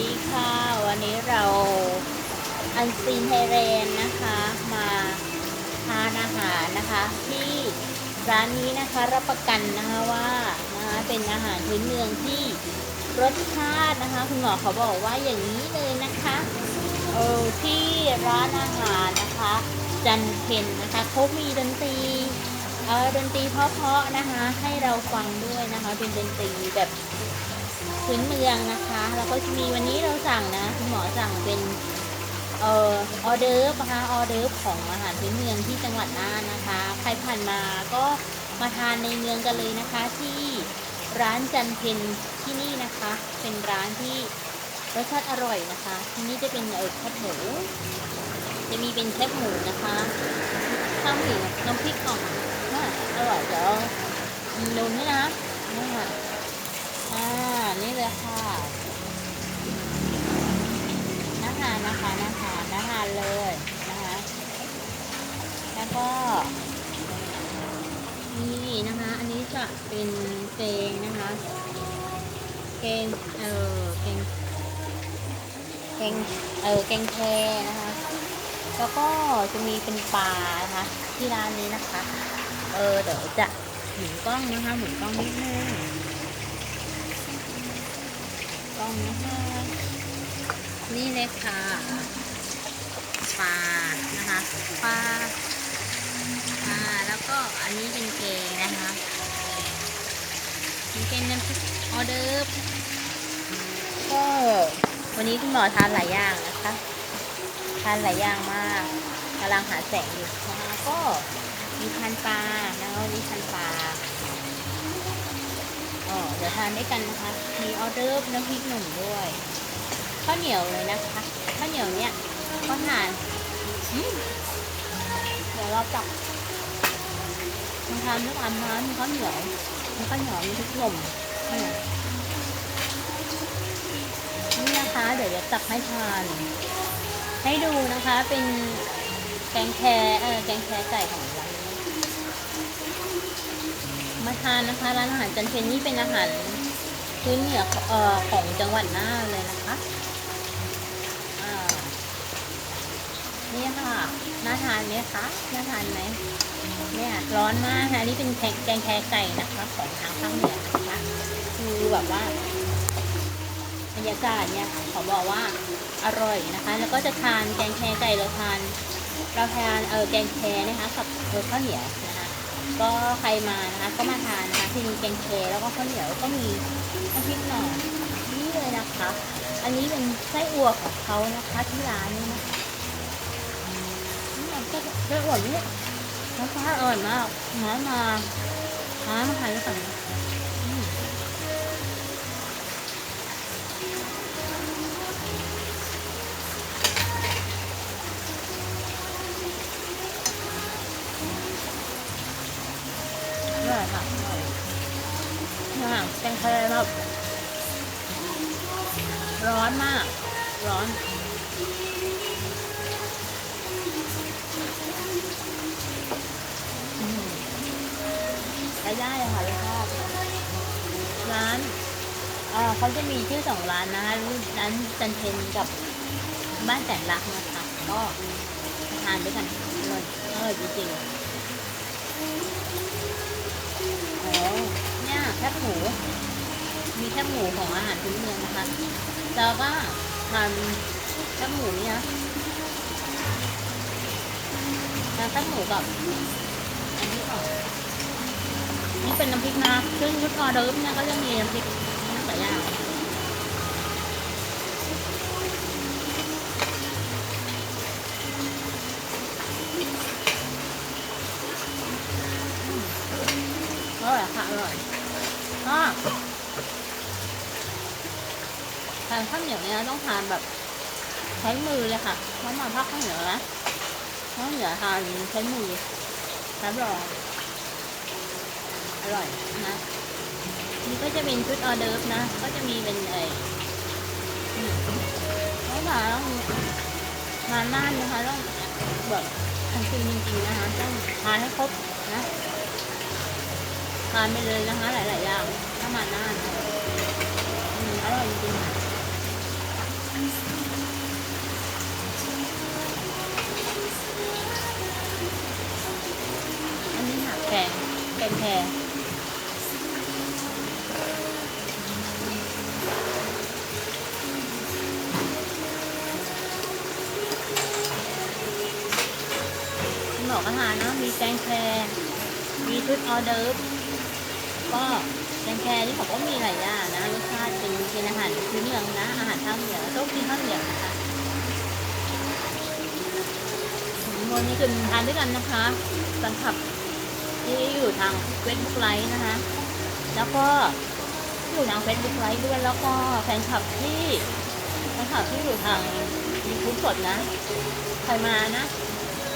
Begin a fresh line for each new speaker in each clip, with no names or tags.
ดีค่ะ วันนี้เราอันซีนไทยแลนนะคะ มาทานอาหารนะคะ ที่ร้านนี้นะคะรับประกันนะคะว่านะคะเป็นอาหารพื้นเมืองที่รสชาตินะคะ คุณหมอเขาบอกว่าอย่างนี้เลยนะคะเออที่ร้านอาหารนะคะ จันเพนนะคะเขามีดนตรีเออดนตรีเพราะๆนะคะ ให้เราฟังด้วยนะคะเป็นดนตรีแบบ พื้นเมืองนะคะ แล้วก็จะมีวันนี้เราสั่งนะคุณหมอสั่งเป็นเอ่อออเดิร์ฟนะคะออเดิร์ฟของอาหารพื้นเมืองที่จังหวัดน่านนะคะ ใครผ่านมาก็มาทานในเมืองกันเลยนะคะ ที่ร้านจันเพนที่นี่นะคะ เป็นร้านที่รสชาติอร่อยนะคะ ที่นี่จะเป็นเออแคบหมูจะมีเป็นแคบหมูนะคะข้าวหมูน้ำพริกอ่องน่าอร่อยเดี๋ยวดูนี่นะนี่ค่ะ อ่า นี่เลยค่ะน่าทานนะคะน่าทานน่าทานเลยนะคะ แล้วก็ นี่นะคะ อันนี้จะเป็นเกงนะคะ เกง เออเกงเกงเออเกงแคนะคะ แล้วก็จะมีเป็นปลานะคะ ที่ร้านนี้นะคะ เออ เดี๋ยวจะหมุนกล้องนะคะ หมุนกล้องนิดนึง องนะคะนี่เลยค่ะปลานะคะปลาปลาแล้วก็อันนี้เป็นเกนะคะเป็นน้ำพริกออเดิร์ฟก็วันนี้คุณหมอทานหลายอย่างนะคะ ทานหลายอย่างมากกำลังหาแสงอยู่นะคะก็มีทานปลาแล้วมีทานปลา เดี๋ยวทานด้วยกันนะคะ มีออเดอร์น้ำพริกหนุ่มด้วยข้าวเหนียวเลยนะคะข้าวเหนียวเนี่ยก็ทานเดี๋ยวเราจับมันทานด้วยความน้ำมีข้าวเหนียวมีข้าวเหนียวมีพริกหนุ่มนี่นะคะ เดี๋ยวจะตักให้ทาน ให้ดูนะคะเป็นแกงแคเออแกงแครไก่ของร้านนี้ มา ทานนะคะ ร้านอาหารจันเพนนี่เป็นอาหารพื้นเหนือเอ่อของจังหวัดน่านเลยนะคะนี่ค่ะ น่าทานไหมคะ น่าทานไหมเนี่ยร้อนมากนะนี่เป็นแกงแกงแคไก่นะคะ ของทางภาคเหนือนะคะคือแบบว่าบรรยากาศเนี่ยขาบอกว่าอร่อยนะคะ แล้วก็จะทานแกงแคไก่เราทานเราทานเออแกงแคนะคะกับข้าวเหนียว ก็ใครมานะคะก็มาทานนะคะที่มีแกงเคแล้วก็ข้าวเหนียวก็มีน้ำพริกหน่อนี่เลยนะคะ อันนี้เป็นไส้อั่วของเขานะคะที่ร้านนี้นะคะนี่มันก็ไส้อั่วนี่รสชาติอร่อยมากหามาหามาทานกัน ค่ะอร่อยนี่ค่ะแกงเคแบบร้อนมาก ร้อนใช้ได้เลยค่ะรสชาติร้านเขาจะมีชื่อสองร้านนะคะร้านจันเทนกับบ้านแสนรักนะคะ ก็ทานด้วยกันอร่อยอร่อยจริงๆ แคบหมูของอาหารพื้นเมืองนะคะแล้วก็ทานแคบหมูนี่นะทานแคบหมูกับอันนี้ก่อนนี่เป็นน้ำพริกนะซึ่งชุดออเดิร์ฟเนี่ยก็จะมีน้ำพริก ทานข้าวเหนียวเนี่ยต้องทานแบบ ใช้มือเลยค่ะเพราะมาภาคข้าวเหนียวนะข้าวเหนียวทานใช้มือรับรองอร่อยนะนี่ก็จะเป็นชุดออเดิร์ฟนะ ก็จะมีเป็นเออต้องมาต้องมาน่านนะคะต้องแบบทำจริงจริงๆนะคะต้องทานให้ครบนะทานไปเลยนะคะ หลาย ๆ อย่างถ้ามาน่านอืมอร่อยจริงๆ ร์คุณหมอก็ทานเนาะมีแกงแคร์มีชุดออเดิร์ฟก็แกงแคร์นี่เขาก็มีหลายอย่างนะรสชาติเป็นเป็นอาหารพื้นเมืองนะอาหารภาคเหนือโต๊ะกินข้าวเหนียวนะคะวันนี้คือทานด้วยกันนะคะแฟนคลับ ที่อยู่ทางเฟซบุ๊กไลฟ์นะคะ แล้วก็อยู่ทางเฟซบุ๊กไลฟ์ด้วยแล้วก็แฟนคลับที่แฟนคลับที่อยู่ทางยูทูบสดนะใครมานะ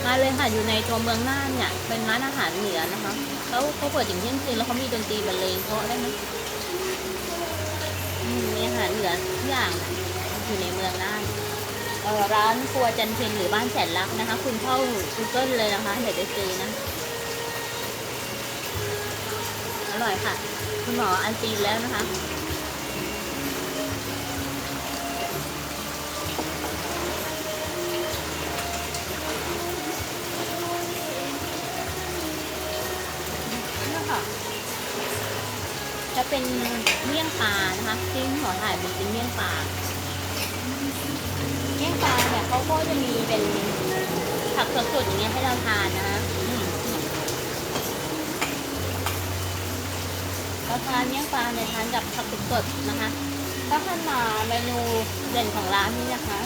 มาเลยค่ะอยู่ในตัวเมืองน่านเนี่ยเป็นร้านอาหารเหนือนะคะเขาเขาเปิดถึงเที่ยงคืนแล้วเขามีดนตรีบรรเลงเพราะได้ไหมอืมมีอาหารเหนือทุกอย่างอยู่ในเมืองน่านร้านครัวจันเพ็ญหรือบ้านแสนรักนะคะ คุณเข้า Google เลยนะคะเดี๋ยวจะเจอนะ ร่อยค่ะ คุณหมออันซีนแล้วนะคะจะเป็นเมี่ยงปลานะคะที่หมอถ่ายเป็นเป็นเมี่ยงปลาเมี่ยงปลาเนี่ยเขาก็จะมีเป็นผักสดๆอย่างเงี้ยให้เราทานนะอืม เราทานเมี่ยงปลาเนี่ยทานกับผักสดๆนะคะ ถ้าท่านมาเมนูเด่นของร้านนี้นะคะ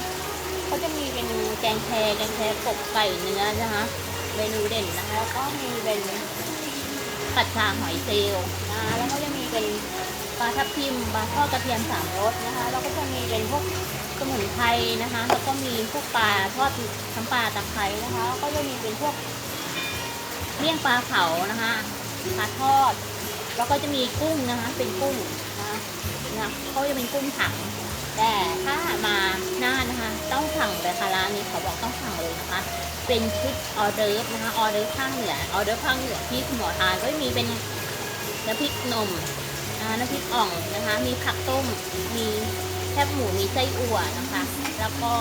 เขาจะมีเป็นแกงแครแกงแครกบไก่เนื้อนะคะเมนูเด่นนะคะแล้วก็มีเป็นผัดชาหอยเซลล์นะคะแล้วก็จะมีเป็นปลาทับทิมปลาทอดกระเทียมสามรสนะคะแล้วก็จะมีเป็นพวกสมุนไพรนะคะ แล้วก็มีพวกปลาทอดน้ำปลาตะไคร้นะคะแล้วก็จะมีเป็นพวกเลี่ยงปลาเผานะคะปลาทอด แล้วก็จะมีกุ้งนะคะ เป็นกุ้งนะคะนะเขาจะเป็นกุ้งถัง แต่ถ้ามาหน้านะคะ ต้องสั่งเลยค่ะร้านนี้เขาบอกต้องสั่งเลยนะคะ เป็นชุดออเดิร์นะคะออเดิร์ฟภาคเหนือออเดิร์ฟภาคเหนือที่คุณหมอทานก็มีเป็นน้ำพริกนมนะคะน้ำพริกอ่องนะคะ มีผักต้มมีแคบหมูมีไส้อั่วนะคะ แล้วก็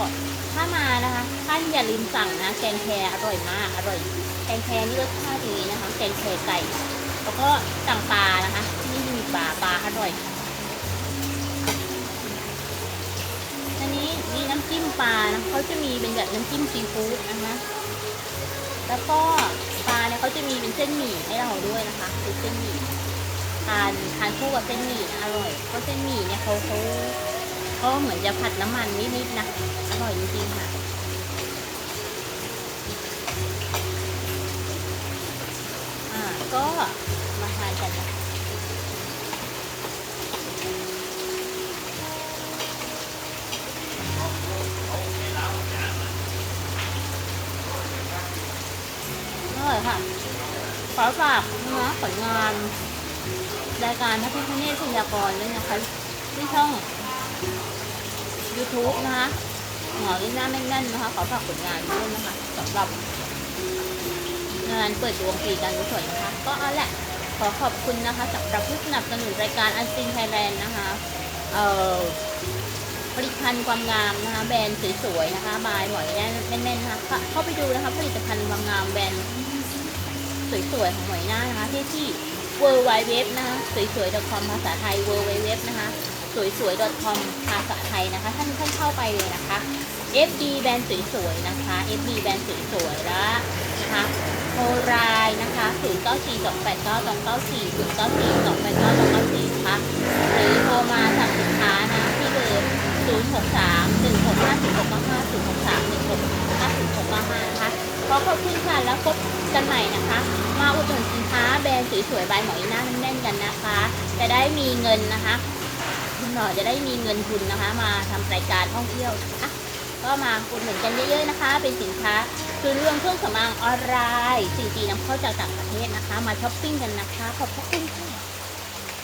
ถ้ามานะคะท่านอย่าลืมสั่งนะแกงแครอร่อยมากอร่อยแกงแครนี่รสชาติดีนะคะแกงแครไก่ แล้วก็สั่งปลานะคะ นี่มีปลาปลาอร่อยอันนี้นี่น้ำจิ้มปลานะเขาจะมีเป็นแบบน้ำจิ้มซีฟู้ดนะคะแล้วก็ปลาเนี่ยเขาจะมีเป็นเส้นหมี่ให้เราด้วยนะคะเป็นเส้นหมี่ทานทานคู่กับเส้นหมี่นะอร่อยเพราะเส้นหมี่เนี่ยเขาเขาเขาเหมือนจะผัดน้ำมันนิดๆนะอร่อยจริงๆค่ะ ก็มาทานกันนะอร่อยค่ะ ขอฝากนะผลงาน รายการพระพิฆเนศพยากรด้วยนะคะที่ช่อง YouTube นะคะหมอลิน่าแม่นๆนะคะ ขอฝากผลงานด้วยนะคะสำหรับ งานเปิดดวงปีการกุศลนะคะ ก็เอาแหละขอขอบคุณนะคะสำหรับผู้สนับสนุนรายการอันซินไทยแลนด์นะคะเอ่อผลิตภัณฑ์ความงามนะคะแบรนด์สวยๆนะคะบายหมอยแน่นแน่นๆนะคะเข้าเข้าไปดูนะคะผลิตภัณฑ์ความงามแบรนด์สวยๆของหมวยหน้านะคะที่ที่ w w w นะคะสวยๆ .com ภาษาไทย w w w นะคะสวยๆ .com ภาษาไทยนะคะท่านท่านเข้าไปเลยนะคะ FB แบรนด์สวยๆนะคะ FB แบรนด์สวยๆแล้วนะคะโทรรายนะคะ 0 9 4 2 8 9 2 9 4 0 9 4 2 8 9 2 9 4นะคะหรือโทรมาสั่งสินค้านะที่เบอร์0 6 3 1 6 5 6 6 5 0 6 3 1 6 5 0 6 5นะคะขอขอบคุณค่ะแล้วพบกันใหม่นะคะ มาอุดหนุนสินค้าแบรนด์สวยๆใบหมอยหน้าแน่นๆกันนะคะ จะได้มีเงินนะคะคุณหมอจะได้มีเงินทุนนะคะ มาทำรายการท่องเที่ยวนะคะก็มาอุดหนุนกันเยอะๆนะคะ เป็นสินค้า คือเรื่องเครื่องสำอางออนไลน์สิ่งดีนำเข้าจากต่างประเทศนะคะ มาช้อปปิ้งกันนะคะ ขอบพระคุณค่ะ